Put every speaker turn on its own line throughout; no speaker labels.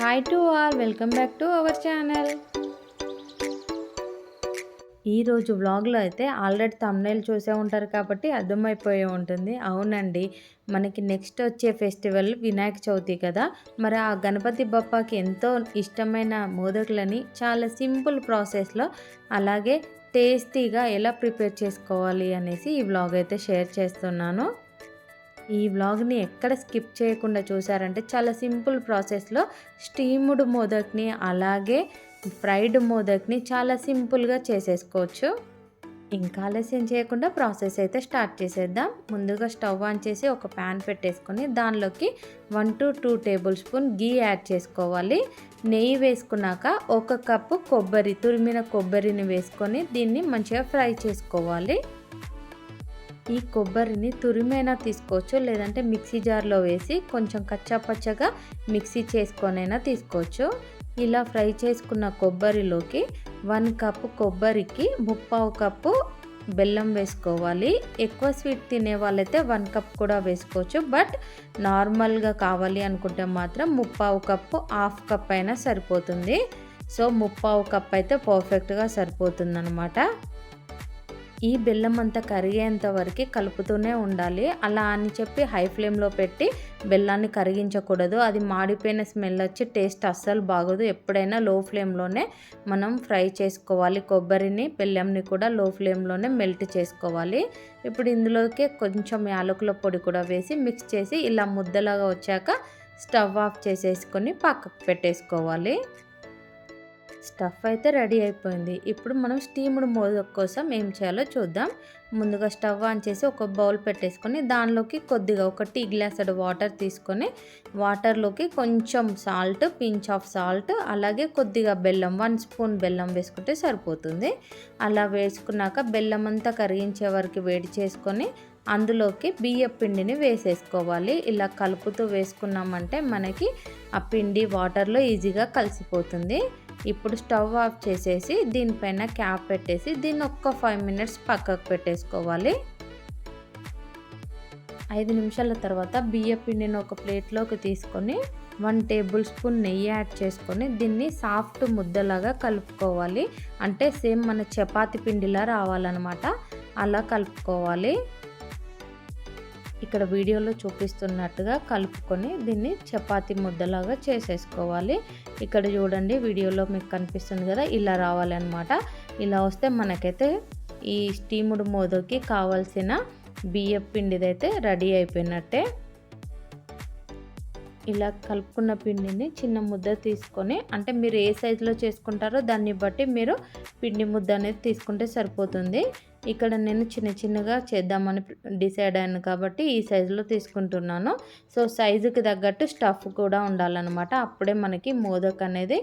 Hi to all welcome back to our channel ఈరోజు వ్లాగ్లో అయితే ఆల్రెడీ తమ్నైల్ చూసే ఉంటారు కాబట్టి అర్థమైపోయి ఉంటుంది. అవునండి. మనకి నెక్స్ట్ వచ్చే ఫెస్టివల్ వినాయక చవితి కదా. మరి ఆ గణపతి బప్పాకి ఎంతో ఇష్టమైన మోదకులని చాలా సింపుల్ ప్రాసెస్లో అలాగే టేస్టీగా ఎలా ప్రిపేర్ చేసుకోవాలి అనేసి ఈ వ్లాగ్ అయితే షేర్ చేస్తున్నాను. ఈ వ్లాగ్ని ఎక్కడ స్కిప్ చేయకుండా చూసారంటే చాలా సింపుల్ ప్రాసెస్లో స్టీముడ్ మోదక్ని అలాగే ఫ్రైడ్ మోదక్ని చాలా సింపుల్గా చేసేసుకోవచ్చు. ఇంకా ఆలస్యం చేయకుండా ప్రాసెస్ అయితే స్టార్ట్ చేసేద్దాం. ముందుగా స్టవ్ ఆన్ చేసి ఒక ప్యాన్ పెట్టేసుకొని దానిలోకి one to two table spoon ghee add చేసుకోవాలి. నెయ్యి వేసుకున్నాక ఒక కప్పు కొబ్బరి తురిమిన కొబ్బరిని వేసుకొని దీన్ని మంచిగా ఫ్రై చేసుకోవాలి. ఈ కొబ్బరిని తురిమైనా తీసుకోవచ్చు లేదంటే మిక్సీ జార్లో వేసి కొంచెం కచ్చాపచ్చగా మిక్సీ చేసుకొనైనా తీసుకోవచ్చు. ఇలా ఫ్రై చేసుకున్న కొబ్బరిలోకి వన్ కప్పు కొబ్బరికి ముప్పావు కప్పు బెల్లం వేసుకోవాలి. ఎక్కువ స్వీట్ తినే వాళ్ళైతే వన్ కప్ కూడా వేసుకోవచ్చు బట్ నార్మల్గా కావాలి అనుకుంటే మాత్రం ముప్పావు కప్పు హాఫ్ కప్ అయినా సరిపోతుంది. సో ముప్పావు కప్ అయితే పర్ఫెక్ట్గా సరిపోతుంది అనమాట ఈ బెల్లం అంతా కరిగేంత వరకు కలుపుతూనే ఉండాలి. అలా అని చెప్పి హై ఫ్లేమ్లో పెట్టి బెల్లాన్ని కరిగించకూడదు. అది మాడిపోయిన స్మెల్ వచ్చి టేస్ట్ అస్సలు బాగోదు. ఎప్పుడైనా లో ఫ్లేమ్లోనే మనం ఫ్రై చేసుకోవాలి. కొబ్బరిని బెల్లంని కూడా లో ఫ్లేమ్లోనే మెల్ట్ చేసుకోవాలి. ఇప్పుడు ఇందులోకి కొంచెం యాలకుల పొడి కూడా వేసి మిక్స్ చేసి ఇలా ముద్దలాగా వచ్చాక స్టవ్ ఆఫ్ చేసేసుకొని పక్కకు పెట్టేసుకోవాలి. స్టఫ్ అయితే రెడీ అయిపోయింది. ఇప్పుడు మనం స్టీమ్డ్ మోదక్ కోసం ఏం చేయాలో చూద్దాం. ముందుగా స్టవ్ ఆన్ చేసి ఒక బౌల్ పెట్టేసుకొని దానిలోకి కొద్దిగా ఒక టీ గ్లాస్ వాటర్ తీసుకొని వాటర్లోకి కొంచెం సాల్ట్ పించ్ ఆఫ్ సాల్ట్ అలాగే కొద్దిగా బెల్లం వన్ స్పూన్ బెల్లం వేసుకుంటే సరిపోతుంది. అలా వేసుకున్నాక బెల్లం అంతా కరిగించే వరకు వేడి చేసుకొని అందులోకి బియ్య పిండిని వేసేసుకోవాలి. ఇలా కలుపుతూ వేసుకున్నామంటే మనకి ఆ పిండి వాటర్లో ఈజీగా కలిసిపోతుంది. ఇప్పుడు స్టవ్ ఆఫ్ చేసేసి దీనిపైన క్యాప్ పెట్టేసి దీన్ని ఒక్క ఫైవ్ మినిట్స్ పక్కకు పెట్టేసుకోవాలి. ఐదు నిమిషాల తర్వాత బియ్య పిండిని ఒక ప్లేట్లోకి తీసుకొని వన్ టేబుల్ స్పూన్ నెయ్యి యాడ్ చేసుకొని దీన్ని సాఫ్ట్ ముద్దలాగా కలుపుకోవాలి. అంటే సేమ్ మన చపాతి పిండిలా రావాలన్నమాట. అలా కలుపుకోవాలి. ఇక్కడ వీడియోలో చూపిస్తున్నట్టుగా కలుపుకొని దీన్ని చపాతి ముద్దలాగా చేసేసుకోవాలి. ఇక్కడ చూడండి వీడియోలో మీకు కనిపిస్తుంది కదా ఇలా రావాలన్నమాట. ఇలా వస్తే మనకైతే ఈ స్టీముడు మోదోకి కావాల్సిన బియ్యం పిండిదైతే రెడీ అయిపోయినట్టే. ఇలా కలుపుకున్న పిండిని చిన్న ముద్ద తీసుకొని అంటే మీరు ఏ సైజులో చేసుకుంటారో దాన్ని బట్టి మీరు పిండి ముద్ద అనేది తీసుకుంటే సరిపోతుంది. ఇక్కడ నేను చిన్న చిన్నగా చేద్దామని డిసైడ్ అయ్యాను కాబట్టి ఈ సైజులో తీసుకుంటున్నాను. సో సైజుకి తగ్గట్టు స్టఫ్ కూడా ఉండాలన్నమాట. అప్పుడే మనకి మోదక్ అనేది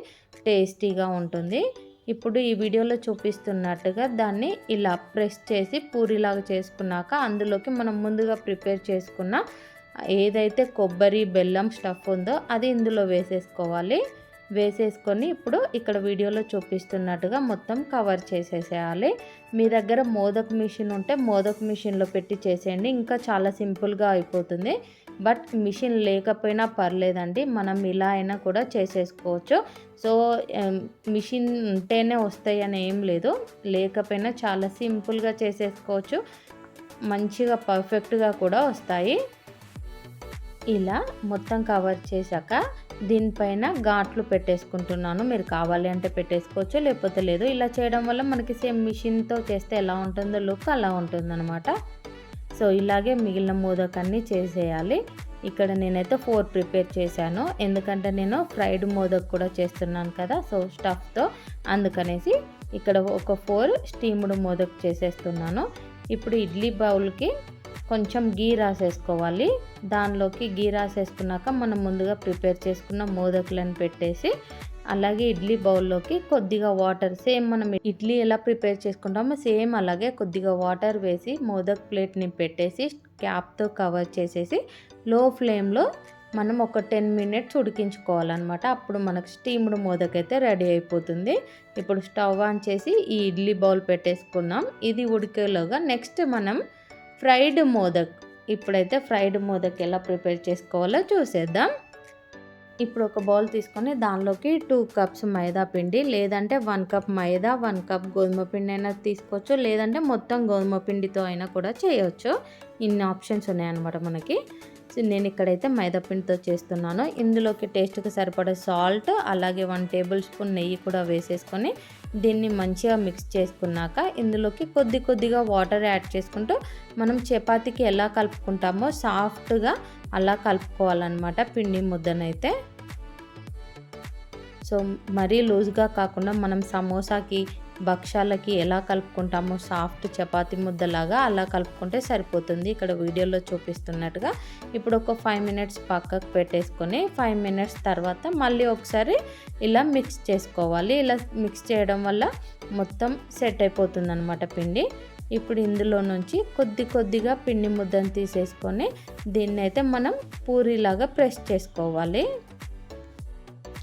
టేస్టీగా ఉంటుంది. ఇప్పుడు ఈ వీడియోలో చూపిస్తున్నట్టుగా దాన్ని ఇలా ప్రెస్ చేసి పూరిలాగా చేసుకున్నాక అందులోకి మనం ముందుగా ప్రిపేర్ చేసుకున్న ఏదైతే కొబ్బరి బెల్లం స్టఫ్ ఉందో అది ఇందులో వేసేసుకోవాలి. వేసేసుకొని ఇప్పుడు ఇక్కడ వీడియోలో చూపిస్తున్నట్టుగా మొత్తం కవర్ చేసేసేయాలి. మీ దగ్గర మోదక్ మిషన్ ఉంటే మోదక్ మిషన్లో పెట్టి చేసేయండి. ఇంకా చాలా సింపుల్గా అయిపోతుంది. బట్ మిషన్ లేకపోయినా పర్లేదండి. మనం ఇలా అయినా కూడా చేసేసుకోవచ్చు. సో మిషన్ ఉంటేనే వస్తాయి అని ఏం లేదు. లేకపోయినా చాలా సింపుల్గా చేసేసుకోవచ్చు. మంచిగా పర్ఫెక్ట్గా కూడా వస్తాయి. ఇలా మొత్తం కవర్ చేశాక దీనిపైన ఘాట్లు పెట్టేసుకుంటున్నాను. మీరు కావాలి అంటే పెట్టేసుకోవచ్చు లేకపోతే లేదు. ఇలా చేయడం వల్ల మనకి సేమ్ మిషన్తో చేస్తే ఎలా ఉంటుందో లుక్ అలా ఉంటుందన్నమాట. సో ఇలాగే మిగిలిన మోదకాన్ని చేసేయాలి. ఇక్కడ నేనైతే ఫోర్ ప్రిపేర్ చేశాను. ఎందుకంటే నేను ఫ్రైడ్ మోదక్ కూడా చేస్తున్నాను కదా సో స్టఫ్తో. అందుకనేసి ఇక్కడ ఒక ఫోర్ స్టీమ్డ్ మోదక్ చేసేస్తున్నాను. ఇప్పుడు ఇడ్లీ బౌల్కి కొంచెం గీ రాసేసుకోవాలి. దానిలోకి గీ రాసేసుకున్నాక మనం ముందుగా ప్రిపేర్ చేసుకున్న మోదకులను పెట్టేసి అలాగే ఇడ్లీ బౌల్లోకి కొద్దిగా వాటర్ సేమ్ మనం ఇడ్లీ ఎలా ప్రిపేర్ చేసుకుంటామో సేమ్ అలాగే కొద్దిగా వాటర్ వేసి మోదక్ ప్లేట్ని పెట్టేసి క్యాప్తో కవర్ చేసేసి లో ఫ్లేమ్లో మనం ఒక టెన్ మినిట్స్ ఉడికించుకోవాలన్నమాట. అప్పుడు మనకు స్టీమ్డ్ మోదక్ అయితే రెడీ అయిపోతుంది. ఇప్పుడు స్టవ్ ఆన్ చేసి ఈ ఇడ్లీ బౌల్ పెట్టేసుకున్నాం. ఇది ఉడికేలోగా నెక్స్ట్ మనం ఫ్రైడ్ మోదక్. ఇప్పుడైతే ఫ్రైడ్ మోదక్ ఎలా ప్రిపేర్ చేసుకోవాలో చూసేద్దాం. ఇప్పుడు ఒక బౌల్ తీసుకొని దానిలోకి టూ కప్స్ మైదా పిండి లేదంటే one cup maida one cup గోధుమ పిండి అయినా తీసుకోవచ్చు లేదంటే మొత్తం గోధుమ పిండితో అయినా కూడా చేయవచ్చు. ఇన్ని ఆప్షన్స్ ఉన్నాయన్నమాట మనకి. సో నేను ఇక్కడైతే మైదా పిండితో చేస్తున్నాను. ఇందులోకి టేస్ట్కి సరిపడే సాల్ట్ అలాగే వన్ టేబుల్ స్పూన్ నెయ్యి కూడా వేసేసుకొని దీన్ని మంచిగా మిక్స్ చేసుకున్నాక ఇందులోకి కొద్ది కొద్దిగా వాటర్ యాడ్ చేసుకుంటూ మనం చపాతీకి ఎలా కలుపుకుంటామో సాఫ్ట్గా అలా కలుపుకోవాలన్నమాట పిండి ముద్దనైతే. సో మరీ లూజ్గా కాకుండా మనం సమోసాకి భక్షాలకి ఎలా కలుపుకుంటామో సాఫ్ట్ చపాతీ ముద్దలాగా అలా కలుపుకుంటే సరిపోతుంది. ఇక్కడ వీడియోలో చూపిస్తున్నట్టుగా ఇప్పుడు ఒక ఫైవ్ మినిట్స్ పక్కకు పెట్టేసుకొని ఫైవ్ మినిట్స్ తర్వాత మళ్ళీ ఒకసారి ఇలా మిక్స్ చేసుకోవాలి. ఇలా మిక్స్ చేయడం వల్ల మొత్తం సెట్ అయిపోతుంది అనమాట పిండి. ఇప్పుడు ఇందులో నుంచి కొద్ది కొద్దిగా పిండి ముద్దను తీసేసుకొని దీన్ని అయితే మనం పూరిలాగా ప్రెస్ చేసుకోవాలి.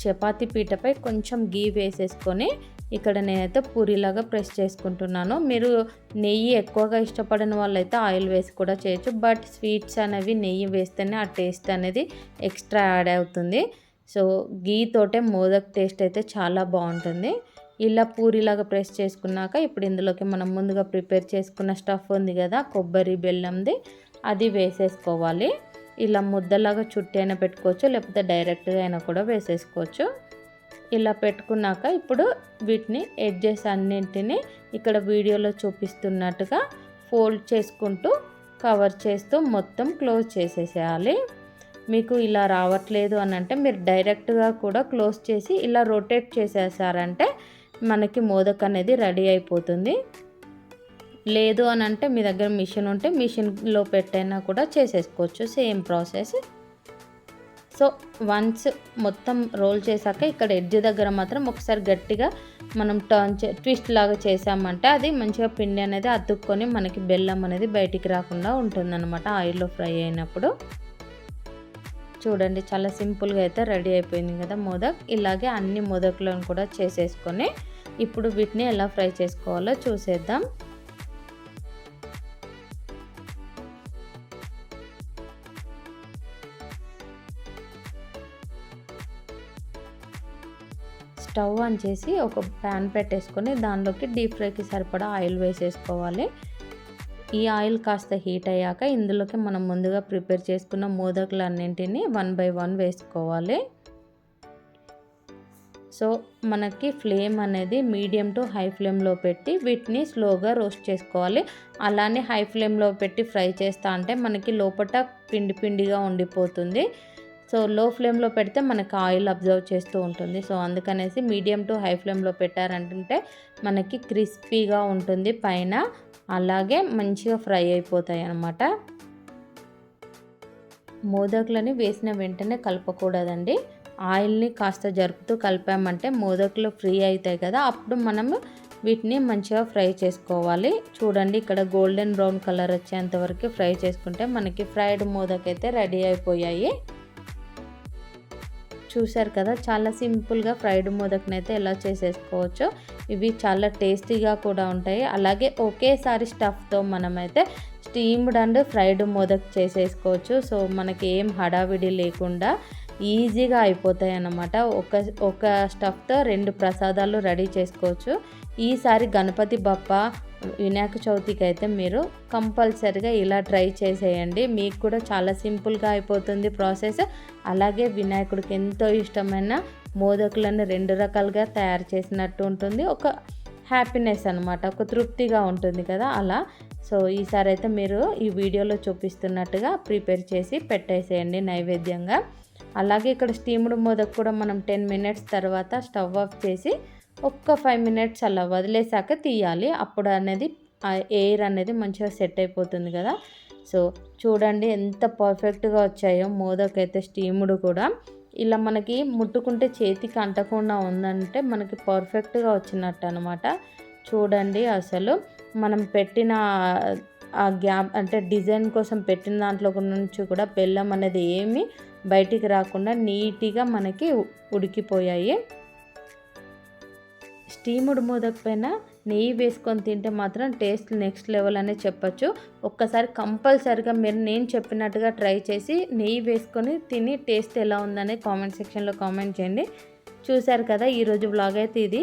చపాతీ పీటపై కొంచెం గీ వేసేసుకొని ఇక్కడ నేనైతే పూరిలాగా ప్రెస్ చేసుకుంటున్నాను. మీరు నెయ్యి ఎక్కువగా ఇష్టపడిన వాళ్ళైతే ఆయిల్ వేసి కూడా చేయొచ్చు. బట్ స్వీట్స్ అనేవి నెయ్యి వేస్తేనే ఆ టేస్ట్ అనేది ఎక్స్ట్రా యాడ్ అవుతుంది. సో గీ తోటే మోదక్ టేస్ట్ అయితే చాలా బాగుంటుంది. ఇలా పూరిలాగా ప్రెస్ చేసుకున్నాక ఇప్పుడు ఇందులోకి మనం ముందుగా ప్రిపేర్ చేసుకున్న స్టఫ్ ఉంది కదా కొబ్బరి బెల్లంది అది వేసేసుకోవాలి. ఇలా ముద్దలాగా చుట్టైనా పెట్టుకోవచ్చు లేకపోతే డైరెక్ట్గా అయినా కూడా వేసేసుకోవచ్చు. ఇలా పెట్టుకున్నాక ఇప్పుడు వీటిని ఎడ్జెస్ అన్నింటినీ ఇక్కడ వీడియోలో చూపిస్తున్నట్టుగా ఫోల్డ్ చేసుకుంటూ కవర్ చేస్తూ మొత్తం క్లోజ్ చేసేసేయాలి. మీకు ఇలా రావట్లేదు అని అంటే మీరు డైరెక్ట్గా కూడా క్లోజ్ చేసి ఇలా రొటేట్ చేసేసారంటే మనకి మోదక్ అనేది రెడీ అయిపోతుంది. లేదు అని అంటే మీ దగ్గర మిషన్ ఉంటే మిషన్లో పెట్టైనా కూడా చేసేసుకోవచ్చు. Same process. సో వన్స్ మొత్తం రోల్ చేశాక ఇక్కడ ఎడ్జ్ దగ్గర మాత్రం ఒకసారి గట్టిగా మనం టర్న్ చే ట్విస్ట్ లాగా చేసామంటే అది మంచిగా పిండి అనేది అతుక్కొని మనకి బెల్లం అనేది బయటికి రాకుండా ఉంటుందన్నమాట ఆయిల్లో ఫ్రై అయినప్పుడు. చూడండి చాలా సింపుల్గా అయితే రెడీ అయిపోయింది కదా మోదక్. ఇలాగే అన్ని మోదకులను కూడా చేసేసుకొని ఇప్పుడు వీటిని ఎలా ఫ్రై చేసుకోవాలో చూసేద్దాం. స్టవ్ ఆన్ చేసి ఒక ప్యాన్ పెట్టేసుకొని దానిలోకి డీప్ ఫ్రైకి సరిపడా ఆయిల్ వేసేసుకోవాలి. ఈ ఆయిల్ కాస్త హీట్ అయ్యాక ఇందులోకి మనం ముందుగా ప్రిపేర్ చేసుకున్న మోదకులన్నింటినీ వన్ బై వన్ వేసుకోవాలి. సో మనకి ఫ్లేమ్ అనేది మీడియం టు హై ఫ్లేమ్లో పెట్టి వీటిని స్లోగా రోస్ట్ చేసుకోవాలి. అలానే హై ఫ్లేమ్లో పెట్టి ఫ్రై చేస్తా అంటే మనకి లోపల పిండి పిండిగా ఉండిపోతుంది. సో లో ఫ్లేమ్లో పెడితే మనకి ఆయిల్ అబ్జర్వ్ చేస్తూ ఉంటుంది. సో అందుకనేసి మీడియం టు హై ఫ్లేమ్లో పెట్టారంటే మనకి క్రిస్పీగా ఉంటుంది. పైన అలాగే మంచిగా ఫ్రై అయిపోతాయి అన్నమాట. మోదకులని వేసిన వెంటనే కలపకూడదండి. ఆయిల్ని కాస్త జరుపుతూ కలిపామంటే మోదకులు ఫ్రీ అవుతాయి కదా అప్పుడు మనము వీటిని మంచిగా ఫ్రై చేసుకోవాలి. చూడండి ఇక్కడ గోల్డెన్ బ్రౌన్ కలర్ వచ్చేంత వరకు ఫ్రై చేసుకుంటే మనకి ఫ్రైడ్ మోదక్ అయితే రెడీ అయిపోయాయి. చూశారు కదా చాలా సింపుల్గా ఫ్రైడ్ మోదక్ని ఎలా చేసేసుకోవచ్చు. ఇవి చాలా టేస్టీగా కూడా ఉంటాయి. అలాగే ఒకేసారి స్టఫ్తో మనమైతే స్టీమ్డ్ అండ్ ఫ్రైడ్ మోదక్ చేసేసుకోవచ్చు. సో మనకి ఏం హడావిడి లేకుండా ఈజీగా అయిపోతాయి అన్నమాట ఒక ఒక స్టఫ్తో రెండు ప్రసాదాలు రెడీ చేసుకోవచ్చు. ఈసారి గణపతి బప్ప వినాయక చవితికి అయితే మీరు కంపల్సరిగా ఇలా ట్రై చేసేయండి. మీకు కూడా చాలా సింపుల్గా అయిపోతుంది ప్రాసెస్. అలాగే వినాయకుడికి ఎంతో ఇష్టమైన మోదకులను రెండు రకాలుగా తయారు చేసినట్టు ఉంటుంది. ఒక హ్యాపీనెస్ అనమాట ఒక తృప్తిగా ఉంటుంది కదా అలా. సో ఈసారి అయితే మీరు ఈ వీడియోలో చూపిస్తున్నట్టుగా ప్రిపేర్ చేసి పెట్టేసేయండి నైవేద్యంగా. అలాగే ఇక్కడ స్టీమ్డ్ మోదక్ కూడా మనం టెన్ మినిట్స్ తర్వాత స్టవ్ ఆఫ్ చేసి ఒక్క ఫైవ్ మినిట్స్ అలా వదిలేసాక తీయాలి. అప్పుడు అనేది ఎయిర్ అనేది మంచిగా సెట్ అయిపోతుంది కదా. సో చూడండి ఎంత పర్ఫెక్ట్గా వచ్చాయో మోదక్ అయితే స్టీముడు కూడా. ఇలా మనకి ముట్టుకుంటే చేతికి అంటకుండా ఉందంటే మనకి పర్ఫెక్ట్గా వచ్చినట్టు అనమాట చూడండి అసలు మనం పెట్టిన ఆ గ్యాప్ అంటే డిజైన్ కోసం పెట్టిన దాంట్లో నుంచి కూడా బెల్లం అనేది ఏమీ బయటికి రాకుండా నీట్గా మనకి ఉడికిపోయాయి. స్టీముడ్ మోదక్ పైన నెయ్యి వేసుకొని తింటే మాత్రం టేస్ట్ నెక్స్ట్ లెవెల్ అనే చెప్పొచ్చు. ఒక్కసారి కంపల్సరిగా మీరు నేను చెప్పినట్టుగా ట్రై చేసి నెయ్యి వేసుకొని తిని టేస్ట్ ఎలా ఉందనే కామెంట్ సెక్షన్లో కామెంట్ చేయండి. చూశారు కదా ఈరోజు వ్లాగ్ అయితే ఇది.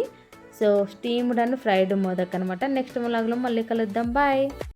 So steamed and fried modak అనమాట నెక్స్ట్ వ్లాగ్లో మళ్ళీ కలుద్దాం. బాయ్!